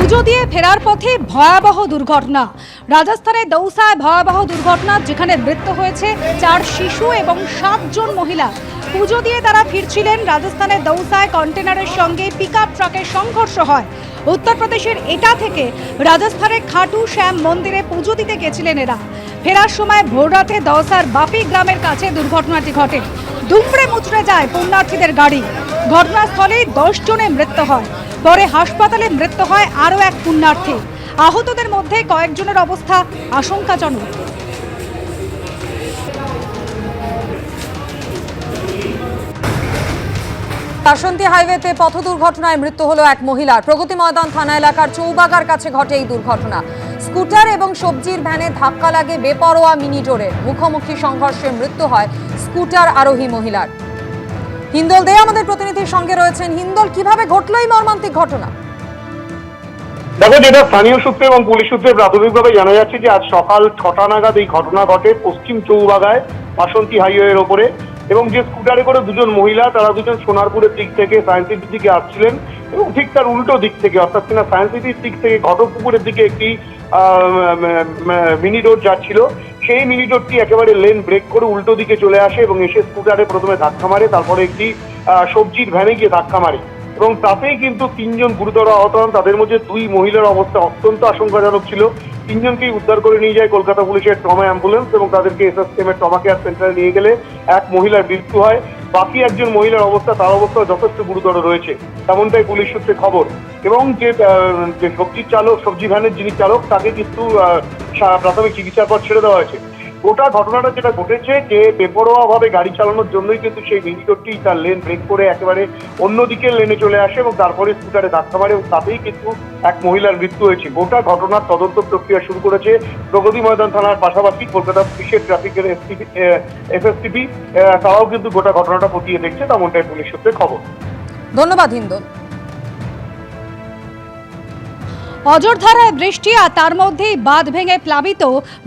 পুজো দিয়ে ফেরার পথে ভয়াবহ দুর্ঘটনা। রাজস্থানের দৌসায় ভয়াবহ দুর্ঘটনা, যেখানে মৃত্যু হয়েছে চার শিশু এবং সাতজন মহিলা। পুজো দিয়ে তারা ফিরছিলেন রাজস্থানের দৌসায় কন্টেনারের সঙ্গে পিকআপ ট্রাকের সংঘর্ষ হয়। উত্তরপ্রদেশের এটা থেকে রাজস্থানের খাটু শ্যাম মন্দিরে পুজো দিতে গেছিলেন এরা। ফেরার সময় ভোররাতে দৌসার বাপি গ্রামের কাছে দুর্ঘটনাটি ঘটে। দুমড়ে মুচড়ে যায় পুণ্যার্থীদের গাড়ি। ঘটনাস্থলেই দশ জনের মৃত্যু হয়। পরে হাসপাতালে মৃত্যু হয় আরও এক পুণ্যার্থী। আহতদের মধ্যে কয়েকজনের অবস্থা আশঙ্কাজনক। বাসন্তী হাইওয়েতে পথ দুর্ঘটনায় মৃত্যু হলো এক মহিলার প্রগতি ময়দান থানা এলাকার চৌবাগার কাছে ঘটে এই দুর্ঘটনা। স্কুটার এবং সবজির ভ্যানে ধাক্কা লাগে বেপরোয়া মিনি জোরে মুখোমুখি সংঘর্ষে মৃত্যু হয় স্কুটার আরোহী মহিলার। হিন্দল দে আমাদের প্রতিনিধির সঙ্গে রয়েছেন। হিন্দল, কীভাবে ঘটলো এই মর্মান্তিক ঘটনা? দেখো, যেটা স্থানীয় সূত্রে এবং পুলিশ সূত্রে প্রাথমিকভাবে জানা যাচ্ছে যে আজ সকাল ছটা নাগাদ এই ঘটনা ঘটে পশ্চিম চৌবাগায়, বাসন্তী হাইওয়ের ওপরে। এবং যে স্কুটারে করে দুজন মহিলা, তারা দুজন সোনারপুরের দিক থেকে সায়েন্স সিটির দিকে আসছিলেন। এবং ঠিক তার উল্টো দিক থেকে, অর্থাৎ কিনা সায়েন্স সিটির দিক থেকে ঘটকপুকুরের দিকে একটি মিনি রোড যাচ্ছিল। সেই মিনি রোডটি একেবারে লেন ব্রেক করে উল্টো দিকে চলে আসে এবং এসে স্কুটারে প্রথমে ধাক্কা মারে, তারপরে একটি সবজির ভ্যানে গিয়ে ধাক্কা মারে। এবং তাতেই কিন্তু তিনজন গুরুতর আহত হন। তাদের মধ্যে দুই মহিলার অবস্থা অত্যন্ত আশঙ্কাজনক ছিল। তিনজনকেই উদ্ধার করে নিয়ে যায় কলকাতা পুলিশের ট্রমা অ্যাম্বুলেন্স এবং তাদেরকে এসএসকেএম এর ট্রমা কেয়ার সেন্টারে নিয়ে গেলে এক মহিলার মৃত্যু হয়। বাকি একজন মহিলার অবস্থা, তার অবস্থা যথেষ্ট গুরুতর রয়েছে। তেমনটাই পুলিশ সূত্রে খবর। এবং যে যে সবজির চালক, সবজি ভ্যানের যিনি চালক, তাকে কিন্তু প্রাথমিক চিকিৎসার পর ছেড়ে দেওয়া হয়েছে। গোটা ঘটনাটা যেটা ঘটেছে যে বেপরোয়া ভাবে গাড়ি চালানোর জন্যই কিন্তু সেই মিনিটটি তার লেন ব্রেক করে একেবারে অন্যদিকে লেনে চলে আসে এবং তারপরে স্কুটারে ধাক্কা মারে এবং তাতেই কিন্তু এক মহিলার মৃত্যু হয়েছে। গোটা ঘটনার তদন্ত প্রক্রিয়া শুরু করেছে প্রগতি ময়দান থানার পাশাপাশি কলকাতা পুলিশের ট্রাফিকের এফএসটিপি। তারাও কিন্তু গোটা ঘটনাটা খতিয়ে দেখছে, তেমনটাই পুলিশ সূত্রে খবর। ধন্যবাদ হিন্দল অজরধারায় বৃষ্টি আর তার মধ্যেই বাঁধ ভেঙে প্লাবিত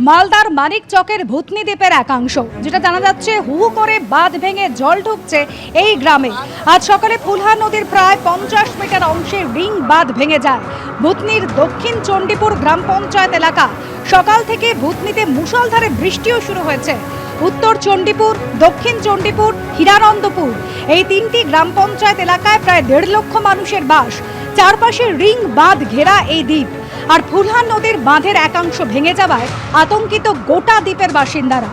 মালদার মানিক চকের ভূতনি দ্বীপের একাংশ, যেটা জানা যাচ্ছে হু করে বাঁধ ভেঙে জল ঢুকছে এই গ্রামে। আজ সকালে ফুলহা নদীর প্রায় পঞ্চাশ মিটার অংশে রিং বাঁধ ভেঙে যায়। ভূতনির দক্ষিণ চণ্ডীপুর গ্রাম পঞ্চায়েত এলাকা। সকাল থেকে ভূতনিতে মুষলধারে বৃষ্টিও শুরু হয়েছে। উত্তর চণ্ডীপুর, দক্ষিণ চণ্ডীপুর, হীরানন্দপুর। এই তিনটি গ্রাম পঞ্চায়েত এলাকায় প্রায় দেড় লক্ষ মানুষের বাস। চারপাশে রিং বাঁধ ঘেরা এই দ্বীপ। আর ফুলহান নদীর বাঁধের একাংশ ভেঙে যাওয়ায় আতঙ্কিত গোটা দ্বীপের বাসিন্দারা।